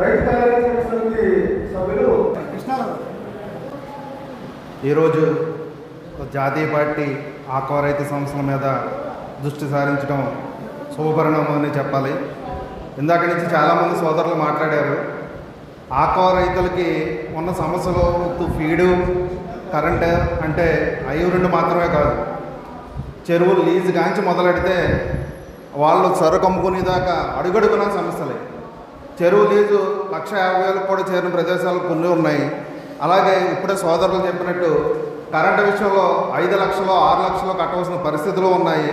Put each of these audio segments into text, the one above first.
రైతు కళ్యాణ సమితి సభ్యులు ఈరోజు జాతీయ పార్టీ ఆక్వా రైతు సంస్థల మీద దృష్టి సారించడం శుభపరిణామం అని చెప్పాలి. ఇందాక నుంచి చాలామంది సోదరులు మాట్లాడారు. ఆక్వా రైతులకి ఉన్న సమస్యలు ఉత్తు ఫీడు కరెంట్ అంటే అయ్యి రెండు మాత్రమే కాదు. చెరువులు లీజు కాంచి మొదలెడితే వాళ్ళు సరుకు అమ్ముకునేదాకా అడుగడుగున సమస్యలే. చెరువు లీజు లక్ష యాభై వేలకు కూడా చేరిన ప్రదేశాలు కొన్ని ఉన్నాయి. అలాగే ఇప్పుడే సోదరులు చెప్పినట్టు కరెంటు విషయంలో ఐదు లక్షలు ఆరు లక్షలు కట్టవలసిన పరిస్థితులు ఉన్నాయి.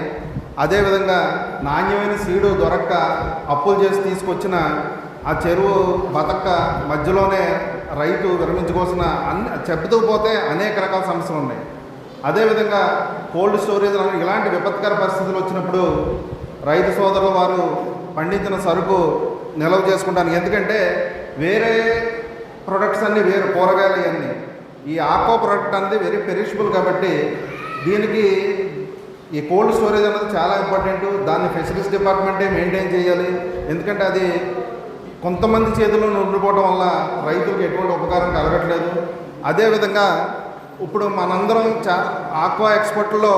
అదేవిధంగా నాణ్యమైన సీడు దొరక్క అప్పులు చేసి తీసుకొచ్చిన ఆ చెరువు బతక్క మధ్యలోనే రైతు విరమించుకోవాల్సిన అన్ని చెబుతూ పోతే అనేక రకాల సమస్యలు ఉన్నాయి. అదేవిధంగా కోల్డ్ స్టోరేజ్ ఇలాంటి విపత్కర పరిస్థితులు వచ్చినప్పుడు రైతు సోదరులు వారు పండించిన సరుకు నిల్వ చేసుకుంటాను. ఎందుకంటే వేరే ప్రొడక్ట్స్ అన్నీ వేరు కూరగాయలు ఇవన్నీ ఈ ఆకో ప్రొడక్ట్ అనేది వెరీ పెరిషబుల్ కాబట్టి దీనికి ఈ కోల్డ్ స్టోరేజ్ అనేది చాలా ఇంపార్టెంట్ దాన్ని ఫెసిలిటీస్ డిపార్ట్మెంటే మెయింటైన్ చేయాలి. ఎందుకంటే అది కొంతమంది చేతుల్లో ఉండిపోవడం వల్ల రైతులకు ఎటువంటి ఉపకారం కలగట్లేదు. అదేవిధంగా ఇప్పుడు మనందరం చా ఆక్వా ఎక్స్పోర్ట్లో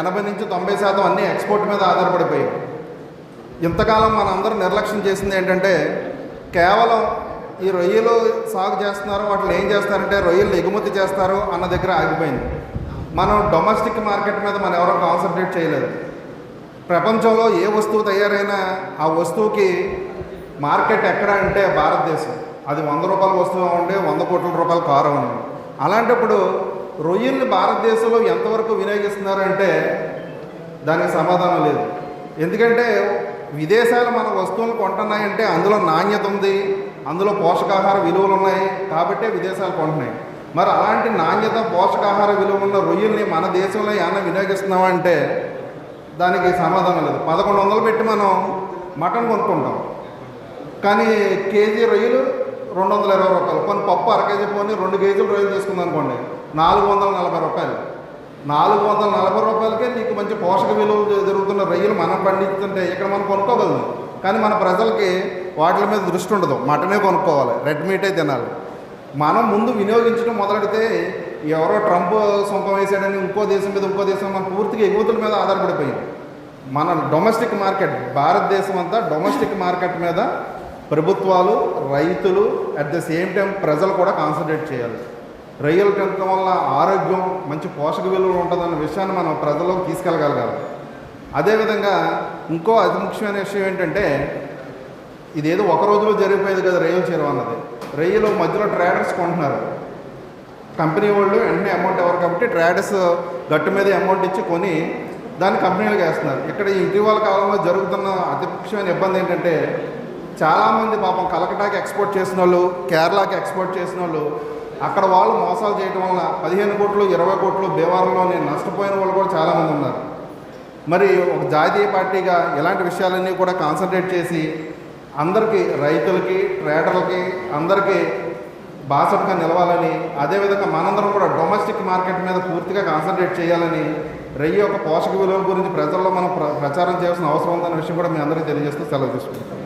ఎనభై నుంచి తొంభై శాతం అన్ని ఎక్స్పోర్ట్ మీద ఆధారపడిపోయాయి ఇంతకాలం మనందరం నిర్లక్ష్యం చేసింది ఏంటంటే కేవలం ఈ రొయ్యలు సాగు చేస్తున్నారు వాటిని ఏం చేస్తారంటే రొయ్యలు ఎగుమతి చేస్తారు అన్న దగ్గర ఆగిపోయింది. మనం డొమెస్టిక్ మార్కెట్ మీద మనం ఎవరో కాన్సన్ట్రేట్ చేయలేదు. ప్రపంచంలో ఏ వస్తువు తయారైనా ఆ వస్తువుకి మార్కెట్ ఎక్కడ అంటే భారతదేశం. అది వంద రూపాయల వస్తువు ఉండే వంద కోట్ల రూపాయల కారు ఉంది అలాంటప్పుడు రొయ్యల్ని భారతదేశంలో ఎంతవరకు వినియోగిస్తున్నారు అంటే దానికి సమాధానం లేదు. ఎందుకంటే విదేశాలు మన వస్తువులు కొంటున్నాయంటే అందులో నాణ్యత ఉంది అందులో పోషకాహార విలువలు ఉన్నాయి కాబట్టే విదేశాలు కొంటున్నాయి. మరి అలాంటి నాణ్యత పోషకాహార విలువలు ఉన్న రొయ్యల్ని మన దేశంలో ఏమైనా వినియోగిస్తున్నావా అంటే దానికి సమాధానం లేదు. పదకొండు వందలు పెట్టి మనం మటన్ కొనుక్కుంటాం. కానీ కేజీ రొయ్యలు రెండు వందల ఇరవై రూపాయలు. కొన్ని పప్పు అర కేజీ పోని రెండు కేజీలు రొయ్యలు తీసుకుందాం అనుకోండి. నాలుగు వందల నలభై రూపాయలు. నాలుగు వందల నలభై రూపాయలకే నీకు మంచి పోషక విలువలు జరుగుతున్న రొయ్యలు మనం పండిస్తుంటే ఇక్కడ మనం కొనుక్కోగలం కానీ మన ప్రజలకి వాటి మీద దృష్టి ఉండదు. మటనే కొనుక్కోవాలి. రెడ్ మీటే తినాలి. మనం ముందు వినియోగించడం మొదలెడితే ఎవరో ట్రంప్ సొంతం వేసాడని ఇంకో దేశం మీద ఇంకో దేశం మన పూర్తిగా ఎగుమతుల మీద ఆధారపడిపోయింది. మన డొమెస్టిక్ మార్కెట్ భారతదేశం అంతా డొమెస్టిక్ మార్కెట్ మీద ప్రభుత్వాలు రైతులు అట్ ద సేమ్ టైం ప్రజలు కూడా కాన్సన్ట్రేట్ చేయాలి. రొయ్యలు తినడం వల్ల ఆరోగ్యం మంచి పోషక విలువలు ఉంటుందన్న విషయాన్ని మనం ప్రజల్లోకి తీసుకెళ్ళగలగాలి. అదేవిధంగా ఇంకో అతి ముఖ్యమైన విషయం ఏంటంటే ఇదేదో ఒక రోజులో జరిగిపోయేది కదా రొయ్యలు చెరువు అన్నది. రొయ్యలు మధ్యలో ట్రేడర్స్ కొంటున్నారు. కంపెనీ వాళ్ళు వెంటనే అమౌంట్ ఎవరు కాబట్టి ట్రేడర్స్ గట్టు మీద అమౌంట్ ఇచ్చి కొని దాన్ని కంపెనీలకు వేస్తున్నారు. ఇక్కడ ఇటీవల కాలంలో జరుగుతున్న అతి ముఖ్యమైన ఇబ్బంది ఏంటంటే చాలామంది పాపం కలకటాకి ఎక్స్పోర్ట్ చేసిన వాళ్ళు కేరళకి ఎక్స్పోర్ట్ చేసిన వాళ్ళు అక్కడ వాళ్ళు మోసాలు చేయడం వల్ల పదిహేను కోట్లు ఇరవై కోట్లు బీవారంలోనే నష్టపోయిన వాళ్ళు కూడా చాలామంది ఉన్నారు. మరి ఒక జాతీయ పార్టీగా ఇలాంటి విషయాలన్నీ కూడా కాన్సన్ట్రేట్ చేసి అందరికీ రైతులకి ట్రేడర్లకి అందరికీ బాసటగా నిలవాలని అదేవిధంగా మనందరం కూడా డొమెస్టిక్ మార్కెట్ మీద పూర్తిగా కాన్సన్ట్రేట్ చేయాలని రయ్యి యొక్క పోషక విలువల గురించి ప్రజల్లో మనం ప్రచారం చేయాల్సిన అవసరం ఉందన్న విషయం కూడా మీ అందరికీ తెలియజేస్తూ సెలవు తీసుకుంటాం